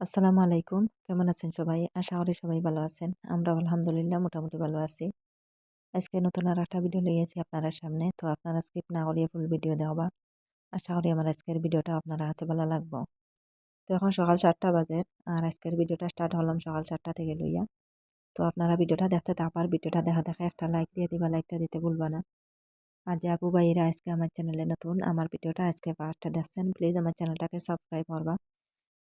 আসসালামু আলাইকুম। কেমন আছেন সবাই? আশা করি সবাই ভালো আছেন। আমরা আলহামদুলিল্লাহ মোটামুটি ভালো আছি। আজকে নতুন আর একটা ভিডিও নিয়েছি আপনারা সামনে। তো আপনারা স্কিপ না করিয়ে ফুল ভিডিও দেওয়া আশা করি আমার আজকের ভিডিওটা আপনারা কাছে ভালো লাগবো। তো এখন সকাল সাতটা বাজে আর আজকের ভিডিওটা স্টার্ট হলাম সকাল সাতটা থেকে লইয়া। তো আপনারা ভিডিওটা দেখতে তারপর ভিডিওটা দেখা দেখা একটা লাইক দিয়ে দিবা। লাইকটা দিতে ভুলবা না। আর যে আপু ভাইয়েরা আজকে আমার চ্যানেলে নতুন, আমার ভিডিওটা আজকে ফার্স্টে দেখছেন প্লিজ আমার চ্যানেলটাকে সাবস্ক্রাইব করবা।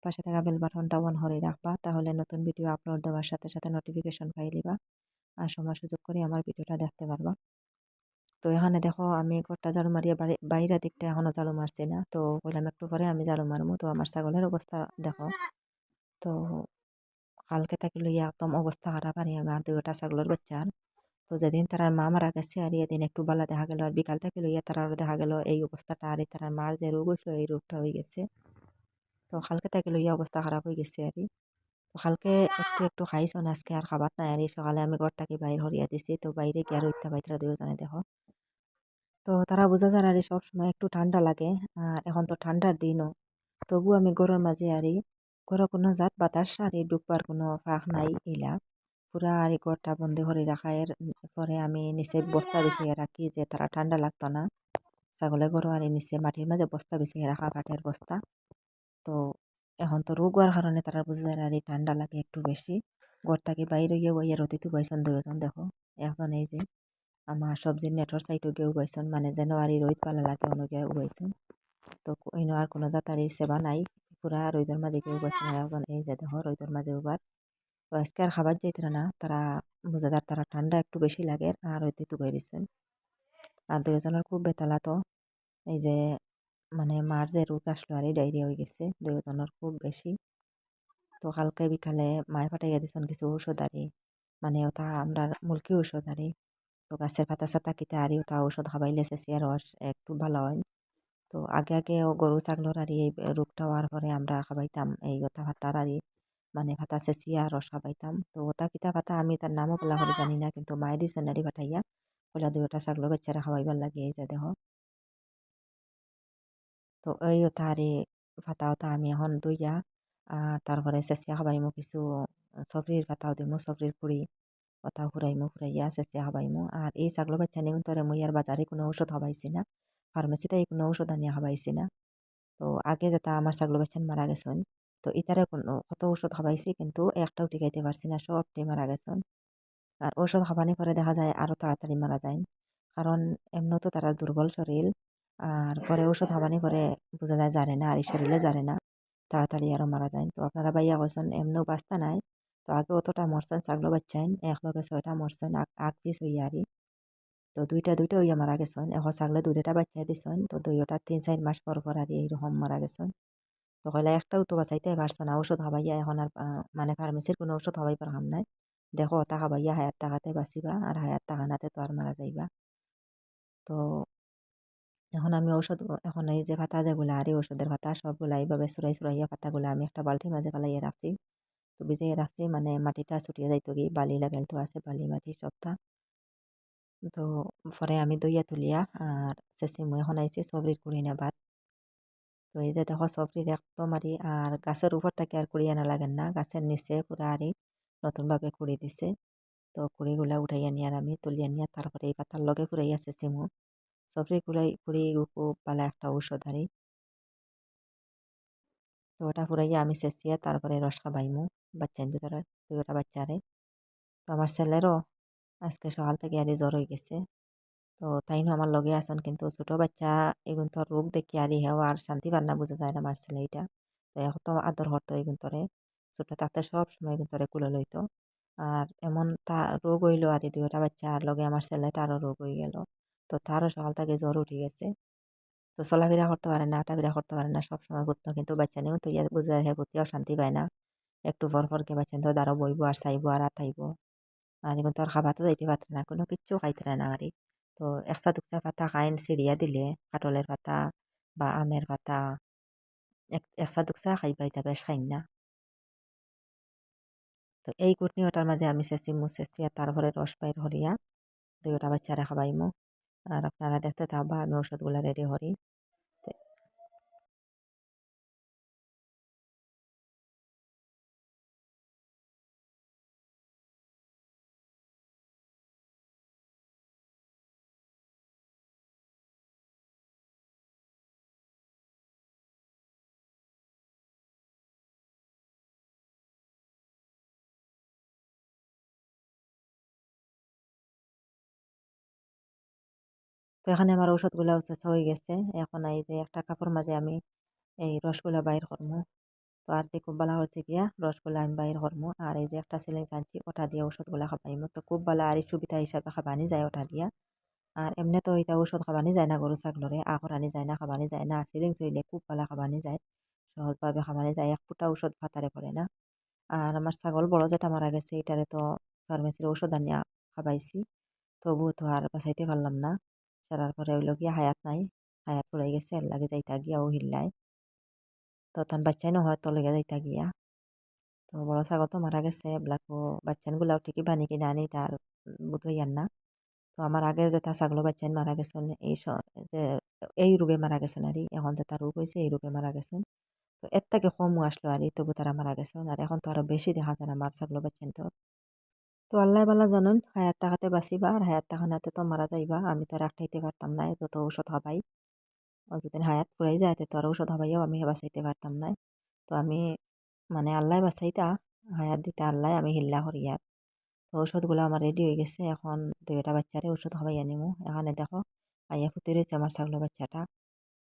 পাশে থাকা বেল বাটনটা অন করে রাখবা। তাহলে নতুন ভিডিও আপলোড দেওয়ার সাথে সাথে নোটিফিকেশন পাই লিবা। আর সময় সুযোগ করে আমার ভিডিওটা দেখতে পারবা। তো এখানে দেখো, আমি ঘরটা ঝাড়ু মারিয়া বাইরে দিকটা এখনও ঝাড়ু মারছি না। তো বললাম একটু পরে আমি ঝাড়ু মারবো তো আমার ছাগলের অবস্থা দেখো। তো কালকে তাকে লইয়া একদম অবস্থা খারাপ আর আমার দুইটা ছাগলের বাচ্চার। তো যেদিন তার মা মারা গেছে আর এদিন একটু বালা দেখা গেল আর বিকাল থেকে লইয়া তারা দেখা গেল। এই অবস্থাটা আর তার মার যে রোগ হইল, এই রোগটা হয়ে গেছে। তো কালকে থেকে লইয়া অবস্থা খারাপ হয়ে গেছে আর তো কালকে একটু একটু খাইছন আজকে আর খাবার নাই আর সকালে আমি ঘর থাকি বাইর হরিয়া দিছি, তো বাইরে গিয়ে আর উঠতে বাইতরা দুজনে দেখো। তো তারা বোঝা যায় আর সব সময় একটু ঠান্ডা লাগে আর এখন তো ঠান্ডার দিনও তবু আমি গরমের মাঝে আরি ঘরে কোনো জাত বাতাস আর ডুববার কোনো ফাঁক নাই ইলা পুরা আর ঘরটা বন্ধ করে রাখার পরে আমি নিচে বস্তা বিছিয়ে রাখি যে তারা ঠান্ডা লাগতো না। ছাগলে গরু আর নিচে মাটির মাঝে বস্তা বিছিয়ে রাখা কাঠের বস্তা। তো এখন তো রোগ হওয়ার কারণে তারা বুঝে যায় আর এই ঠান্ডা লাগে একটু বেশি। ঘর থেকে বাইরে গিয়ে ওই আর অতিথি বইছেন দুজন দেখো। একজন এই যে আমার সবজির নেটর সাইডও গিয়ে উগাইছেন মানে যেন আর রোদ পালা লাগে অনুগিয়ে উগাইছেন তো অন্য আর কোনো জাতার সেবা নাই, পুরা রোদের মাঝে গিয়ে উগাইছেন আর একজন এই যে দেখো, রোদের মাঝে উবার তো আজকে আর খাবার যাইতে না, তারা বোঝাদার, তারা ঠান্ডা একটু বেশি লাগে, আর হইতে তুগাই দিচ্ছেন আর দুজনের খুব বেতালা তো এই যে মানে মার যে রোগ আসলো আর ডায়রিয়া হয়ে গেছে দুজনের খুব বেশি। তো কালকে বিকালে মায়ে ফাটাইয়া দিছেন কিছু ঔষধ আরি মানে ওটা আমরা মুলকি ঔষধ আরি তো গাছের পাতা সাতা কিতা আরি ওটা ঔষধ খাবাইলে চেঁচিয়া রস একটু ভালো হয়। তো আগে আগে গরু, ছাগলর আরি এই রোগটা হওয়ার পরে আমরা খাবাইতাম এই ওটা ভাতার আরি মানে ভাতা চেঁচিয়া রস খাবাইতাম তো ওটা কিতা ভাতা আমি তার নামও বলা করে জানি না, কিন্তু মায়ে দিছেন আরি ফাটাইয়া কইলা দুইটা ছাগলের বাচ্চারা খাওয়াইবার লাগে, এই যে দেহ তো এই তাহারি ফাতা ওটা আমি এখন দইয়া আর তারপরে চেঁচিয়া খাবাইমু কিছু সবরির ফাতাও দিমু সবরির পুরি ওটাও ফুরাইমু ফুরাইয়া চেঁচিয়া খাবাইমু আর এই ছাগল বাচ্চা নিগুন তোরে মুই আর বাজারে কোনো ঔষধ খাবাইছি না ফার্মেসিতে কোনো ঔষধ আনিয়া খাবাইছি না তো আগে যেটা আমার ছাগল বাচ্চান মারা গেছেন তো ইতারে কোনো কত ঔষধ খাবাইছি কিন্তু একটাও টিকাইতে পারছি না সবটি মারা গেছেন আর ঔষধ খাবানি পরে দেখা যায় আরও তাড়াতাড়ি মারা যায় কারণ এমন তো তারা দুর্বল শরীর আর পরে ওষুধ খাবানি পরে বোঝা যায় জানে না, আর শরীরে জানে না। তাড়াতাড়ি আরও মারা যায়। তো আপনারা বাইয়া কইছেন এমনিও বাস্তা নাই। তো আগে অতটা মরছেন, ছাগলো বাচ্চাইন, এক লগে ছয়টা মরছেন আগ পিস হইয়া আরি তো দুইটা দুইটা হইয়া মারা গেছেন। এখন ছাগলে দুইটা বাচ্চা দিছেন। তো দুইটা তিন, চার মাস পর পর আর এইরকম মারা গেছেন। তো কইলা একটাও তো বাঁচাইতে পারছ না। ওষুধ খাবাইয়া এখন আর মানে ফার্মেসির কোনো ওষুধ খাবাইবার হাম নাই। দেখো ওটা খাবাইয়া হায়ার টাকাতে বাঁচিবা, আর হায়ার টাকা নাতে তো আর মারা যাইবা। তো এখন আমি ঔষধ এখন এই যে পাতা যেগুলো, আর এই ওষুধের পাতা সবগুলো এইভাবে সুরাই সুরাইয়া পাতাগুলো আমি একটা বালতির মাঝে ফেলাইয়া রাখছি। তো ভিজিয়ে রাখছি মানে মাটিটা ছুটিয়ে যাইতো কি, বালি লাগাইল তো আছে, বালি মাটি সবটা। তো পরে আমি দইয়া তুলিয়া, আর চেঁচি মই এখন আইছি সবরির কুড়ি না ভাত। তো এই যে দেখো সবরির একদম আরি আর গাছের উপর থেকে আর কুড়িয়ে না লাগেন না, গাছের নিচে পুরা আরি নতুনভাবে কুড়ি দিছে। তো কুড়িগুলা উঠাইয়া নিয়ে আর আমি তুলিয়া নিয়ে তারপরে এই পাতার লগে ফুরাইয়া চেঁচিমু কুড়াই কুড়ি খুব পালা একটা ঔষধ আরি তো ওটা ফুরাইয়া আমি চেঁচিয়ে তারপরে রস খাবাইমু বাচ্চার ভিতরে দুইটা বাচ্চারে তো আমার ছেলেরও আজকে সকাল থেকে আরে জ্বর হয়ে গেছে। তো তাই আমার লগে আসন কিন্তু ছোটো বাচ্চা, এগুন তোর রোগ দেখি আরি হেও আর শান্তি পার বুঝা যায় না আমার ছেলে এটা তো এখন তো আদর হতো এগুন তোরে। ছোটো তাতে সব সময় এগুন তোরে কুলে লইতো। আর এমন তা রোগ হইল আর দুইটা বাচ্চা, আর লগে আমার ছেলেটারও রোগ হয়ে গেল। তো তারও সকাল থেকে জ্বর উঠে গেছে। তো চলাফেরা করতে পারে না হাঁটাফেরা করতে পারে না, সবসময় ঘুরতো কিন্তু বাচ্চা নিয়েও তো ইয়ে বুঝে যায় ঘুরতেও শান্তি পায় না। একটু পর পরকে বাচ্চা তো দাঁড়ো বইব, আর চাইব, আর আতাইব আর এখন তো আর খাবারও যাইতে পারত না, কোনো কিচ্ছু খাইতে না আর তো একসা দুকসা পাতা খাইন সিঁড়িয়া দিলে কাটলের পাতা বা আমের পাতা, এক একসা দুকসা খাইবাই তা বেশ খাইন না। তো এই কুটনি ওটার মাঝে আমি চেঁচি, মু চেঁচিয়া তারপরে রস বাইর হরিয়া দুইটা বাচ্চারা খাবাইমু আর আপনারা দেখতে থাকবা আমি ওষুধগুলা রেডি করি এখানে আমার ঔষধগুলা চেঁচা হয়ে গেছে। এখন এই যে একটা কাপড় মাঝে আমি এই রসগুলা বাইর করব তো আর খুব ভালো হচ্ছে গিয়া রসগুলা আমি বাইর করব আর এই যে একটা সিলিং আনছি ওটা দিয়ে ওষুধগুলা খাবাইমো। তো খুব ভালো আর এই সুবিধা হিসাবে খাবানি যায় ওটা দিয়া। আর এমনি তো এটা ঔষধ খাবানি যায় না গরু, ছাগলরে। আখর আনি যায় না, খাবানি যায় না। আর সিলিং হইলে খুব ভালো খাবানি যায়। সহজভাবে খাবানি যায়, এক ফুটা ঔষধ ফাতারে পড়ে না। আর আমার ছাগল বড় যেটা মারা গেছে, এটারে তো ফার্মেসির ঔষধ আনিয়া খাবাইছি। তবুও তো আর বাঁচাইতে পারলাম না। সারার পরে হইল গিয়া হায়াত নাই, হায়াত পড়ে গেছে এর লাগে যাইতা গিয়া ও হিল্লায় তো তান বাচ্চাই নহয় তো লেগে যাইতা গিয়া। তো বড় ছাগল মারা গেছে, এবিলাকো বাচ্চানগুলাও ঠিকই বানি কিনে আনি তার বোধ হইয়ার না। তো আমার আগের যেটা ছাগল বাচ্চান মারা গেছেন, এই যে, এই রোগে মারা গেছেন আর এখন যেটা রোগ হয়েছে এই রোগে মারা গেছেন। তো এর থেকে কমও আসলো আর তবু তারা মারা গেছেন, আর এখন তো আরও বেশি দেখা যায় আমার ছাগল বাচ্চান তো। তো আল্লাহ বালা জানুন হায়াত টাকাতে বাঁচিবা আর হায়াত টাকানাতে তো মারা যাইবা। আমি তো আর রাখাইতে পারতাম না যত ঔষধ হবাই। যতদিন হায়াত পুরাই যায় তো আর ঔষধ হবাইও আমি বাঁচাইতে পারতাম না তো আমি মানে আল্লাহ বাঁচাইতা, হায়াত দিতে আল্লাহ, আমি হিল্লা হরিয়ার তো ঔষধগুলো আমার রেডি হয়ে গেছে, এখন দুইটা বাচ্চারে ওষুধ হবাইয়া নিমু। এখানে দেখো, আইয়া ফুটে রয়েছে আমার ছাগল বাচ্চাটা।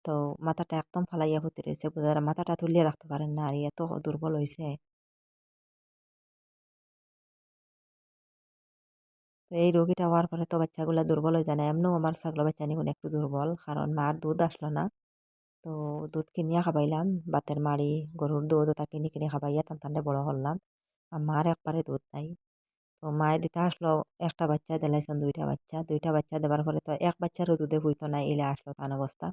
তো মাথাটা একদম ফালাইয়া ফুটে রয়েছে বোঝার মাথাটা তুলিয়ে রাখতে পারেন না, আর এত দুর্বল হয়েছে তো এই রোগীটা হওয়ার পরে তো বাচ্চাগুলো দুর্বল হয়ে যায় না। এমনও আমার ছাগল বাচ্চা নিগুন একটু দুর্বল, কারণ মার দুধ আসলো না। তো দুধ কিনিয়া খাবাইলাম, বাতের মাড়ি, গরুর দুধ ওটা কিনে কিনে খাবাইয়া টান টানটা বড় করলাম আর মার একবারে দুধ নাই। তো মায়ে দিতে আসলো একটা বাচ্চা দিলাইছেন দুইটা বাচ্চা। দুইটা বাচ্চা দেওয়ার পরে তো এক বাচ্চারও দুধে হইতো না, এলে আসলো তান অবস্থা।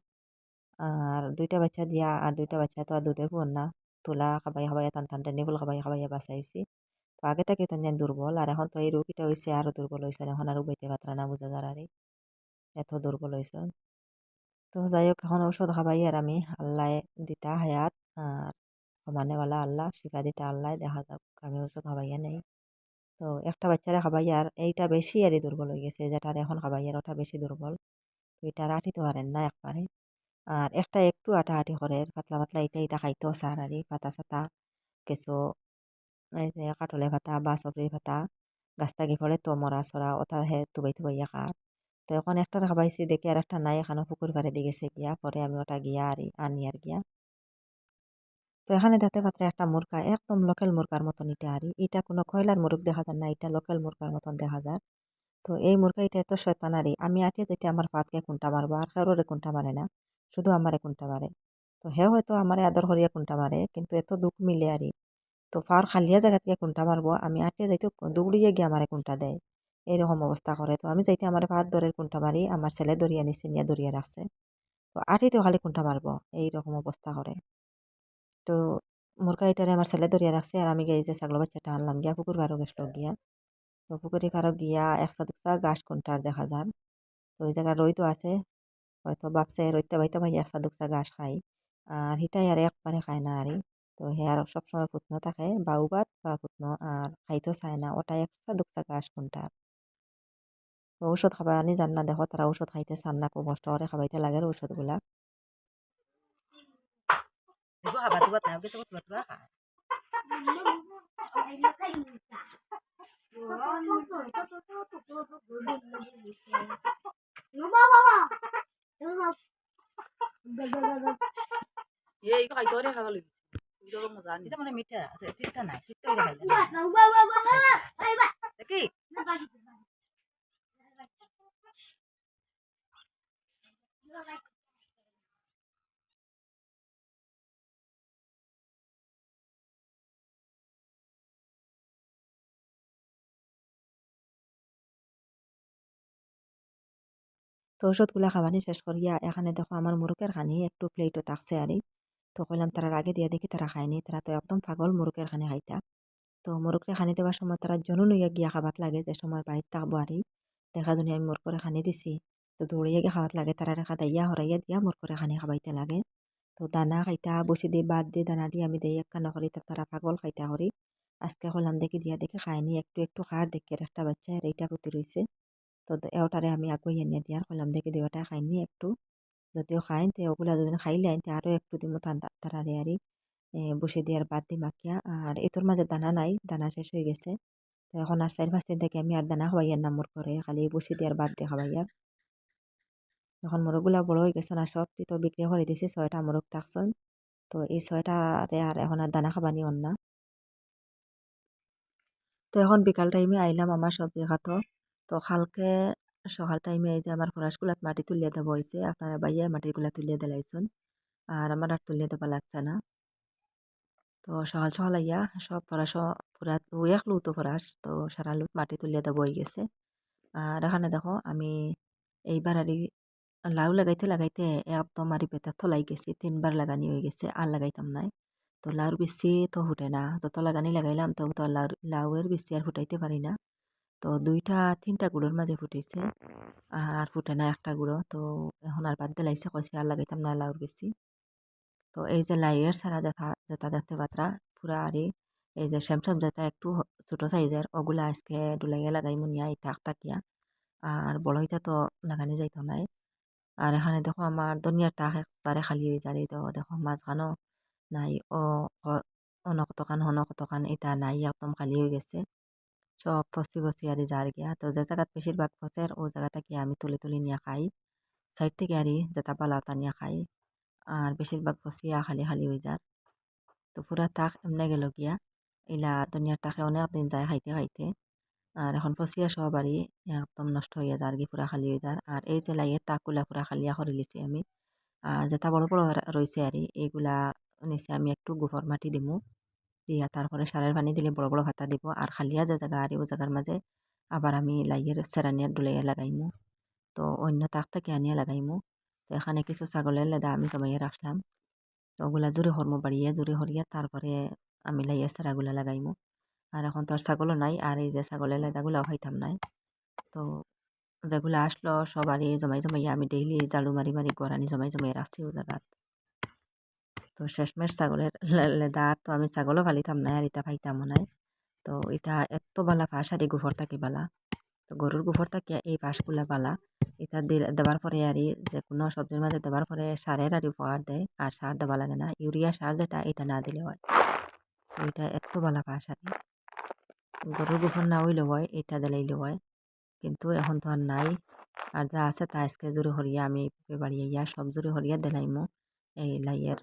আর দুইটা বাচ্চা দিয়া, আর দুইটা বাচ্চা তো আর দুধে পুন না। তোলা খাবাই খাবাইয়া টান টানটা নিবুল খাবাই খাবাইয়া বাঁচাইছি। তো আগে থেকে তো যেন দুর্বল, আর এখন তো এই রোগীটা হয়েছে আরও দুর্বল হয়েছে এখন আর উবাইতে পাত্রা না বুঝা যার আর এত দুর্বল হয়েছে তো যাই হোক এখন ঔষধ খাবাই, আর আমি আল্লাহ দিতা হায়াত, আর সমানেওয়ালা আল্লাহ শিকা দিতা আল্লাহ, দেখা যাক, আমি ঔষধ খাবাইয়া নেই। তো একটা বাচ্চারা খাবাই, আর এইটা বেশি আরই দুর্বল হয়ে গেছে, যেটার এখন খাবাই, আর ওটা বেশি দুর্বল। তো এটা আটিতে পারেন না একবারে। আর একটা একটু আটাআটি করে, পাতলা পাতলা ইটা ইটা খাইতেও সার আরি পাতা সাতা কিছু কাঠলে ভাতা বা সবরির ভাতা গাছ থাকি পড়ে তো মরা সরা ওটা হে তুবাই তুবাই খার তো এখন একটা খাবাইছি দেখি আর একটা নাই এখানে পুকুর পাড়ে দিয়ে গেছে গিয়া পরে আমি ওটা গিয়া আর আনি আর গিয়া তো এখানে দেখতে পাত্রে একটা মুরগা একদম লোকাল মুরগার মতন এটা আর এটা কোনো কয়লার মুরগ দেখা যায় না এটা লোকাল মুরগার মতন দেখা যায় তো এই মুরগা এটা এত শয়তানারি আমি আটিয়ে যেতে আমার পাতকে কোনটা মারবো আর কারোরে কোনটা মারে না শুধু আমারে কোনটা মারে তো হে হয়তো আমারে আদর করিয়া কোনটা মারে কিন্তু এত দুঃখ মিলে আরই তো ফার খালিয়া জায়গা থেকে কোনটা মারবো? আমি আটিয়ে যাইতে দৌড়িয়ে গিয়ে আমারে কোনটা দেয়? এইরকম অবস্থা করে। তো আমি যাইতে আমার ভাত দরের কোনটা মারি? আমার ছেলে দরিয়া নিচে নিয়ে দরিয়া রাখছে। তো আটিতেও খালি কোনটা মারবো? এইরকম অবস্থা করে। তো মুরগা এটারে আমার ছেলে দরিয়া রাখছে আর আমি গিয়ে যে ছাগল বাচ্চাটা আনলাম গিয়া, পুকুর পাড়ও গেছিল গিয়া। তো পুকুরি পাড়ও গিয়া একসা দুকসা গাছ কোনটার দেখা যান তো ওই জায়গায় রইতো আছে। হয়তো বাপসে রইতে বাইতে ভাই একসা দুকসা গাছ খাই আর হিটাই আর একবারে খায় না আরই তো হেয়ার সবসময় ফুটনো থাকে বাউ ভাত বা ফুটনো আর খাইতেও চায় না। ওটাই একটা দুঃখটা গাছ কোনটার তো ঔষধ খাবার আনি জান না দেখো তারা ঔষধ খাইতে চান না খুব কষ্ট করে খাবাইতে লাগে ঔষধগুলা। এই খাইতে খাবার তো ওষুধগুলা খাবানি শেষ করিয়া এখানে দেখো আমার মুরগের খানি একটু প্লেটও থাকছে আরে তো কইলাম তারা আগে দিয়া দেখি তারা খায়নি তারা তো একদম পাগল মুরুকের খানি খাইতা। তো মুরুকরে খানি দেওয়ার সময় তারা জনুন হইয়া গিয়া খাবাত লাগে যে সময় বাড়িতে থাকব আরই দেখা দুনি আমি মোর করে খানি দিছি। তো দৌড়িয়ে গিয়ে খাওয়াত লাগে তারা রেখা দাইয়া হরাইয়া দিয়া মোর করে খানি খাবাইতে লাগে। তো দানা খাইতা, বসে দিয়ে বাদ দিয়ে দানা দিয়ে আমি দেই একটা নকরি তারা পাগল খাইতা করি আজকে হলাম দেখি দিয়া দেখি খায়নি একটু একটু খার দেখি, আর একটা বাচ্চা, আর এইটা প্রতি রয়েছে তো এওটারে আমি আগুই এনে দিয়ার কইলাম দেখি দেওয়াটা খাইনি একটু। যদিও খাইন তে ওগুলা যদি খাইলে আনতে আরও একটু দিমু তারারে আরি বসে দিয়ার বাদ দি মাখিয়া। আর এতোর মাঝে দানা নাই, দানা শেষ হয়ে গেছে। তো এখন আর চার পাঁচ দিন থেকে আমি আর দানা খাওয়াইয়ার নামর করে খালি বসে দিয়ার বাদ দিয়ে খাওয়াইয়ার এখন মোরগগুলা বড় হয়ে গেছে না সবটি তো বিক্রি করে দিছি, ছয়টা মোরগ থাকছেন। তো এই ছয়টারে আর এখন আর দানা খাবানি অন না। তো এখন বিকাল টাইমে আইলাম আমার সবজি খাতো। তো কালকে সকাল টাইমে এই যে আমার ফরাসগুলাত মাটি তুলিয়ে দেবো হয়েছে আপনারা বাইয়া মাটিগুলা তুলিয়ে দিলাইছেন। আর আমার আর তুলিয়ে দেবা লাগছে না। তো সকাল সকাল আইয়া সব ফরাস, পুরা এক লুতো ফরাস, তো সারা লুত মাটি তুলিয়ে দেবো হয়ে গেছে। আর এখানে দেখো, আমি এইবার আর লাউ লাগাইতে লাগাইতে একদম আর পেতে থলাই গেছি, তিনবার লাগানি হয়ে গেছে, আর লাগাইতাম নাই। তো লাউর বেশি তো ফুটে না, যত লাগানি লাগাইলাম তো তো লাউ লাউয়ের বেশি আর ফুটাইতে পারি না। তো দুইটা, তিনটা গুঁড়োর মাঝে ফুটেছে আর ফুটে না একটা গুঁড়ো। তো এখন আর বাদ দিলাইছে কইছে, আর লাগাইতাম না, লাউর বেশি। তো এই যে লাইয়ের সারা দেখা, যেটা দেখতে পাত্রা, পুরা আরে এই যে শ্যামশ্যাম যেটা একটু ছোট সাইজের ওগুলা আজকে ডুলাইয়া লাগাই মুনিয়া, এই তাক তাকিয়া। আর বড় হইতা তো লাগানি যাইতো নাই। আর এখানে দেখো আমার দুনিয়ার তাক একবারে খালি হয়ে যায় তো দেখো মাঝখানো নাই, ও অন কতখান হন কতখান এটা নাই, একদম খালি হয়ে গেছে। সব ফসি ফসি আর যার গিয়া। তো যে জায়গাত বেশিরভাগ ফসের ও জায়গাটা গিয়া আমি তুলে তুলে নিয়ে খাই। সাইড থেকে আরি যেটা পালাওতা নিয়ে খাই। আর বেশিরভাগ ফসিয়া খালি খালি হয়ে যার। তো পুরা তাক এমনি গেল গিয়া। এলা দুনিয়ার তাকে অনেক দিন যায় খাইতে খাইতে। আর এখন ফসিয়া সব বাড়ি একদম নষ্ট হয়ে যার কি পুরা খালি হয়ে যার। আর এই যে তাকগুলা পুরা খালিয়া করে লিছি আমি। যেটা বড় বড় রয়েছে আর এইগুলা নিচে আমি একটু গোবর মাটি দিমু। দিয়া তারপরে সারের পানি দিলে বড় বড় ভাতা দিব আর খালিয়া যে জায়গা আর ও জায়গার মাঝে আবার আমি লাইয়ের সেরানিয়া ডুলাইয়া লাগাইমু। তো অন্য তাক থেকে আনিয়া লাগাইমু। তো এখানে কিছু ছাগলের লেদা আমি জমাইয়া রাখলাম তো ওগুলা জোরে হরমো বাড়িয়ে জোরে হরিয়া তারপরে আমি লাইয়ের সেরাগুলা লাগাইমু। আর এখন তো আর ছাগলও নাই আর এই যে ছাগলের লেদাগুলাও খাইতাম নাই। তো যেগুলো আসলো সবারই জমাই জমাইয়া আমি ডেইলি জালু মারি মারি গড়ানি জমাই জমাই রাখছি ও জায়গাত তো শেষমেশ ছাগলের লেদা তো আমি ছাগলও ফালিতাম নাই আর ইতা ফাইতামও নাই। তো ইটা এত বালা ফাঁস আর গোফর থাকি বালা? তো গরুর গোফর থাকি এই ফাঁসগুলা বালা? এটা দেওয়ার পরে আর যে কোনো সবজির মাঝে দেওয়ার পরে সারের আর উপহার দেয়, আর সার দেওয়া লাগে না। ইউরিয়া সার যেটা এটা না দিলে হয়। ওইটা এত বালা ফাঁস আর গরুর গোফর না হইলেও হয় এটা দিলেইলেও হয়। কিন্তু এখন তো আর নাই। আর যা আছে তা আজকে জোরে হরিয়া আমি বাড়ি ইয়া সব জোরে হরিয়া দিলাইমু। এই লাইয়ের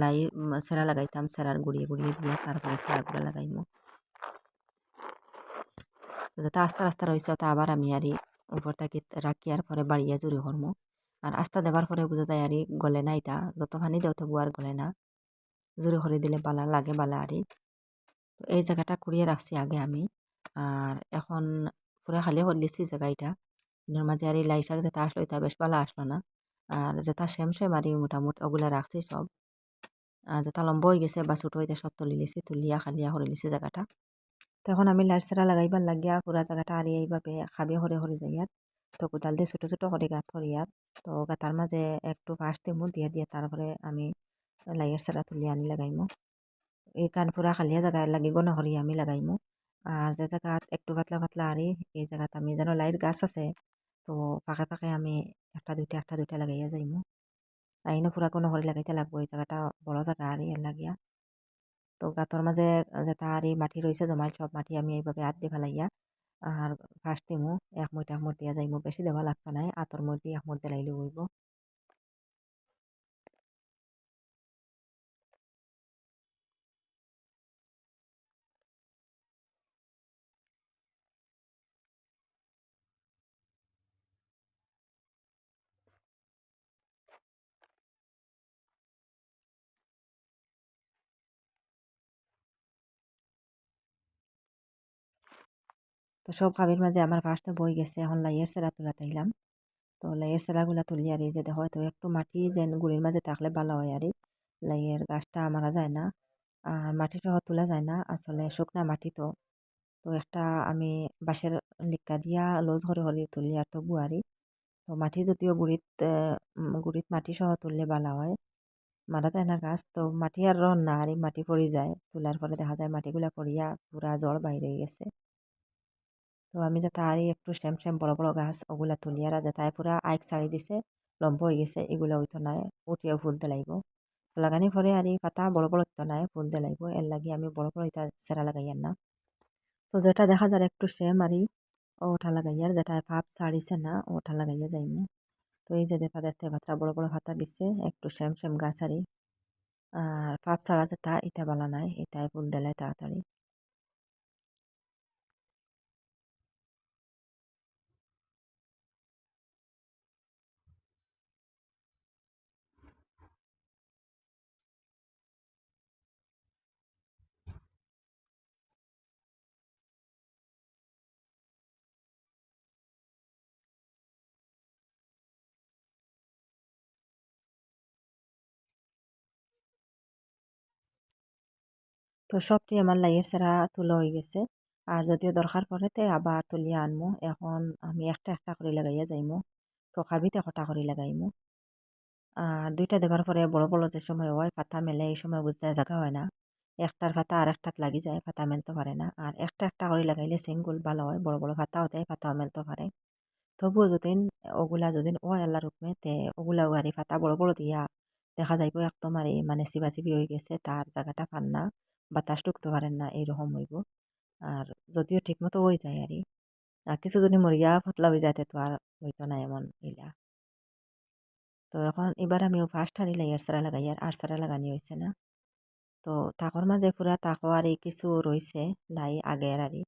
লাই সেরা লাগাইতাম, সেরার গুড়িয়ে গুড়িয়ে দিয়ে তারপরে সেরাগুলো লাগাইমু। যেটা আস্তে আস্তে রয়েছে ওটা আবার আমি আরি উপর থাকি রাখি আর পরে বাড়িয়ে জুড়ি করমু। আর আস্তা দেবার পরে বুঝা যায় আরি গলে না এটা যত পানি দেও তবু আর গলে না। জুড়ি করে দিলে বালা লাগে বালা আরি তো এই জায়গাটা কুড়িয়ে রাখছি আগে আমি। আর এখন পুরা খালি হলিছি জায়গাটা এর মাঝে আর এই লাই শাক যেটা আসলো, এটা বেশ ভালো আসলো না। আর যেটা সেম সেম আর মোটামুটি ওগুলা রাখছি সব। যেটা লম্বা হয়ে গেছে বা ছোটো হইতে সব তুলি লিছি তুলিয়া খালিয়া করে লিছি জায়গাটা। তখন আমি লাইট লাগাইবার লাগিয়া পুরা জায়গাটা আর এইভাবে খাবি হরে হরে যাইয়ার তো কোদাল দিয়ে ছোটো ছোটো করে গাঁত করিয়ার তো গাতার মাঝে একটু পাশ দিমু, দিয়ে দিয়ে তারপরে আমি লাইয়ের সেরা তুলি আনি লাগাইমু। এই কান পুরা খালিয়া জায়গায় লাগি গণ হরি আমি লাগাইমু। আর যে জায়গাত একটু পাতলা পাতলা আরি এই জায়গাত আমি যেন লাইট গাছ আছে, তো পাকে পাকে আমি একটা দুইটা একটা দুইটা লাগাইয়া যাইমু। আইনও পুরা কোনো হরি লাগাইতে লাগবো এই জায়গাটা বড় জায়গা আর ইয়ার লাগিয়া তো গাতর মাঝে যেটা আর মাটি রয়েছে জমাইল সব মাটি আমি এইভাবে আত দিয়ে ফেলাইয়া আর ফার্স্ট দিমু, এক মুঠ এক মুঠ দিয়া যাইমু বেশি দেওয়া লাগতো নাই আতর মুঠ দিয়ে এক মুঠ দিলাইলে হইব তো সব খাবির মাঝে আমার ফার্স্টে বই গেছে, এখন লাইয়ের সেরা তুলা তাইলাম। তো লাইয়ের সেরাগুলা তুলি আর যে হয়তো একটু মাটি যেন গুড়ির মাঝে থাকলে ভালো হয় আর লাইয়ের গাছটা মারা যায় না, আর মাটি সহ তোলা যায় না, আসলে শুকনা মাটি তো। তো একটা আমি বাঁশের লিক্কা দিয়া লজ হরে হরে তুলি আর তো বুয়ারি তো মাটি যদিও গুড়িত গুড়িত মাটি সহ তুললে ভালো হয়, মারা যায় না গাছ, তো মাটি আর রন না আর মাটি পড়ে যায়। তোলার পরে দেখা যায় মাটিগুলা পড়িয়া পুরা জল বাইরে গেছে। তো আমি যাতে আর একটু শ্যাম শ্যাম বড় বড় গাছ ওগুলা তুলিয়ারা যাতে পুরা আইক ছাড়ি দিছে, লম্ব হয়ে গেছে, এগুলা হইতো নাই উঠিয়ে ফুল লাইব। লাগানি পরে আর পাতা বড় বড় তো নাই ফুল লাইব, এর লাগি আমি বড় বড় এটা সেরা লাগাইয়ার না। তো যেটা দেখা যায় একটু শ্যাম আর ওঠা লাগাইয়ার যেটা ভাব ছাড়িছে না, ওঠা লাগাইয়া যাই না তো এই যে দেখা যাচ্ছে ভাতটা বড় বড় ভাতা দিছে, একটু শ্যাম শ্যাম গাছারি আর পাপ ছাড়া যেটা ইটা বালা নাই, এটাই ফুল দিলে তাড়াতাড়ি। তো সবটি আমার লাইয়ের সেরা তুলা হয়ে গেছে। আর যদিও দরকার পড়ে তে আবার তুলিয়া আনমু। এখন আমি একটা একটা করে লাগাইয়া যাইমু। তো খাবিতে করে লাগাইমু। আর দুইটা দেবার পরে বড় বড় যে সময় হয় পাতা মেলে, এই সময় বুঝতে জায়গা হয় না। একটার পাতা আর একটাত লাগি যায় পাতা মেলতে পারে না। আর একটা একটা করে লাগাইলে সিঙ্গুল ভালো হয়। বড় বড় পাতাও দেয় পাতাও মেলতে পারে। তবুও যদিন ওগুলা যদিন ও আল্লাহ রুকমে তে ওগুলা আর পাতা বড় বড় দিয়া দেখা যাইব, একদম আর মানে চিবা চিবি হয়ে গেছে, তার জায়গাটা পান না। বাতাস ঢুকতে পারেন না, এইরকম হইব। আর যদিও ঠিকমতো হয়ে যায় আর আর কিছু যদি মরিয়া পাতলা হয়ে যায় তো আর হইতো না এমন ইলা তো এখন এবার আমি ফার্স্ট হারি লাইয়ার সারা লাগাই, আর আর সারা লাগানি হয়েছে না। তো তাকর মাঝে পুরা তাকো আর কিছু রয়েছে লাই আগের আরই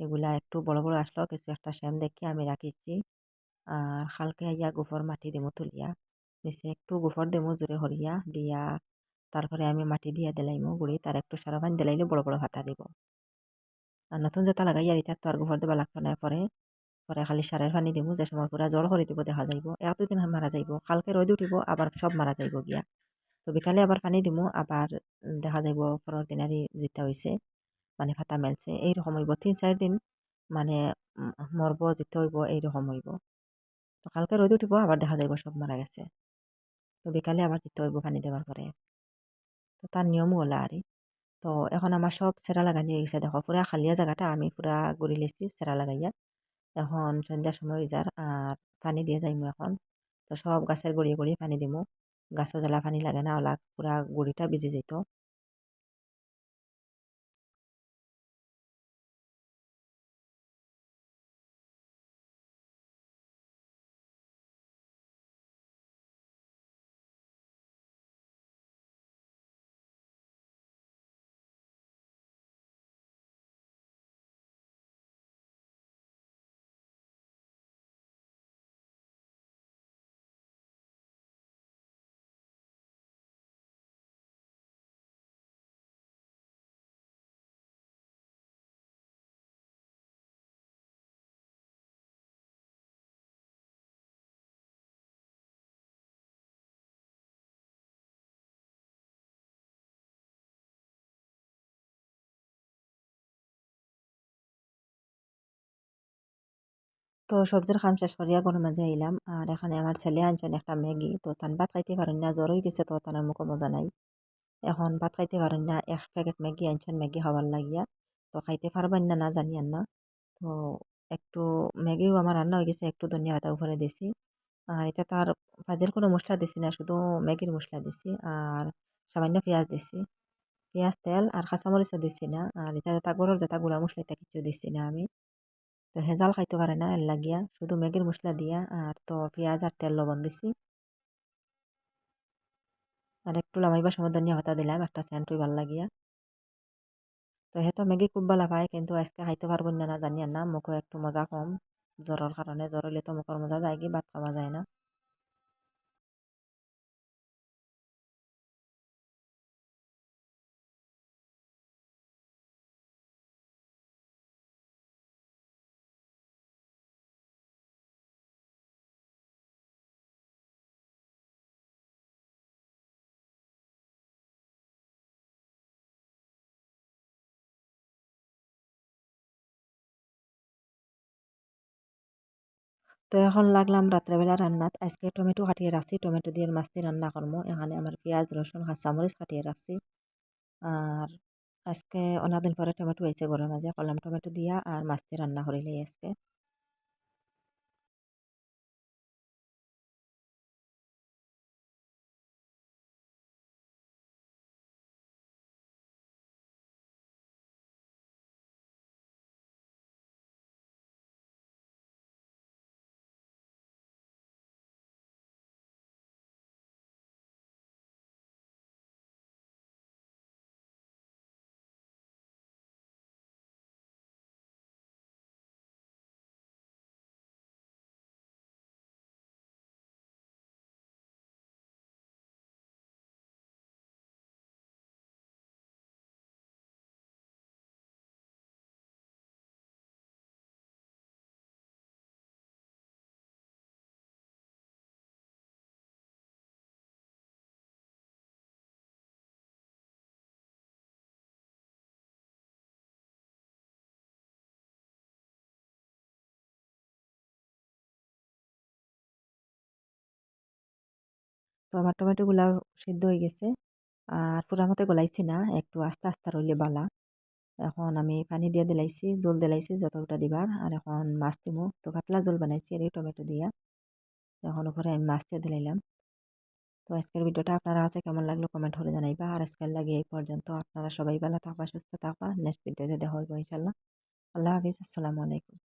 এগুলা একটু বড় বড় আসলো, কিছু একটা শ্যাম দেখি আমি রাখিছি আর হালকা ইয়া গোফর মাটি দেমো তুলিয়া। নিচে একটু গোফর দেমো জোরে হরিয়া, দিয়া তারপরে আমি মাটি দিয়া দিলাইমো, গুড়ি তার একটু সারা পানি দিলাইলে বড় বড় ভাতা দিব। আর নতুন যেটা লাগাই আর ইতার তো আর গোফর দেবা লাগতো না পরে। পরে খালি সারের পানি দিব যে সময় পুরা জল করে দিব দেখা যাইব। এতদিন মারা যাইব, কালকে রোদ উঠিব, আবার সব মারা যাইব গিয়া। তো বিকালে আবার পানি দিমু, আবার দেখা যাইব পরের দিনারই যেটা হয়েছে মানে ফাতা মেলছে। এইরকম হইব, তিন চার দিন মানে মরব যেতে হইব এইরকম হইব। তো কালকে রোদ উঠিব, আবার দেখা যাইব সব মারা গেছে। তো বিকালে আবার যেতে হইব পানি দেওয়ার পরে। তো তার নিয়মও ওলা আর তো এখন আমার সব সেরা লাগানি হয়ে গেছে। দেখো, পুরা খালিয়া জায়গাটা, আমি পুরা গড়ি লেছি সেরা লাগাইয়া। এখন সন্ধ্যার সময় যার, আর পানি দিয়ে যাইমু এখন। তো সব গাছের গড়িয়ে গড়িয়ে পানি দিমু। গাছও জ্বালা পানি লাগে না, ওলা পুরা গড়িটা ভিজে যেত তো সবজির খাম শেষ করিয়া ঘরের মাঝে আইলাম। আর এখানে আমার ছেলে আনছেন একটা ম্যাগি তো তান ভাত খাইতে পারেন না, জ্বর হয়ে গেছে তো তার মুখে মজা নাই। এখন ভাত খাইতে পারেন না, এক প্যাকেট ম্যাগি আনছেন ম্যাগি খাবার লাগিয়া। তো খাইতে পারবেন না না জানি না তো একটু ম্যাগিও আমার রান্না হয়ে গেছে, একটু ধনিয়া পাতা উপরে দিছি। আর এটা তার ভাজের কোনো মশলা দিছি না, শুধু ম্যাগির মশলা দিছি। আর সামান্য পেঁয়াজ দিছি। পেঁয়াজ, তেল আর কাঁচামরিচও দিছি না। আর এটা যেটা গরুর যেটা গুঁড়া মশলা এটা কিছু দিছি না আমি। তো হেজাল খাইতে পারে না, এর লাগিয়া। শুধু ম্যাগির মশলা দিয়া আর তো পেঁয়াজ আর তেল লবণ দিছি আর একটু লামাইবার সময় ধনিয়া হতা দিলাম, একটা স্যান্ডুই ভালো লাগিয়া। তো হেতো ম্যাগি খুব ভালো পায়, কিন্তু আজকে খাইতে পারব না না জানি না মুখে একটু মজা কম। জ্বরের কারণে জ্বর হলে তো মুখের মজা যায় কি ভাত খাওয়া যায় না। তো এখন লাগলাম রাত্রেবেলা রান্নাত। আজকে টমেটো কাটিয়ে রাখছি, টমেটো দিয়ে মাছ দিয়ে রান্না করব। এখানে আমার পেঁয়াজ, রসুন কাঁচামরিচ কাটিয়ে রাখছি। আর আজকে অনেকদিন পরে টমেটো হয়েছে ঘরের মাঝে কলাম টমেটো দিয়া আর মাছ দিয়ে রান্না করিলে আজকে। তো আমার টমেটোগুলা সিদ্ধ হয়ে গেছে। আর পুরা মতে গলাইছি না, একটু আস্তে আস্তে রইলে বালা। এখন আমি পানি দিয়ে দিলাইছি, জল দিলাইছি যতটা দিবার। আর এখন মাছ দিমু। তো পাতলা জল বানাইছি আর এই টমেটো দিয়া। এখন উপরে আমি মাছ দিয়ে দিলাইলাম। তো আজকের ভিডিওটা আপনারা আছে কেমন লাগল কমেন্ট করে জানাইবা। আর আজকের লাগে এই পর্যন্ত। আপনারা সবাই ভালো থাকবা, সুস্থ থাকবা। নেক্সট ভিডিওতে দেখা হইব ইনশাল্লাহ আল্লাহ হাফিজ। আসসালামু আলাইকুম।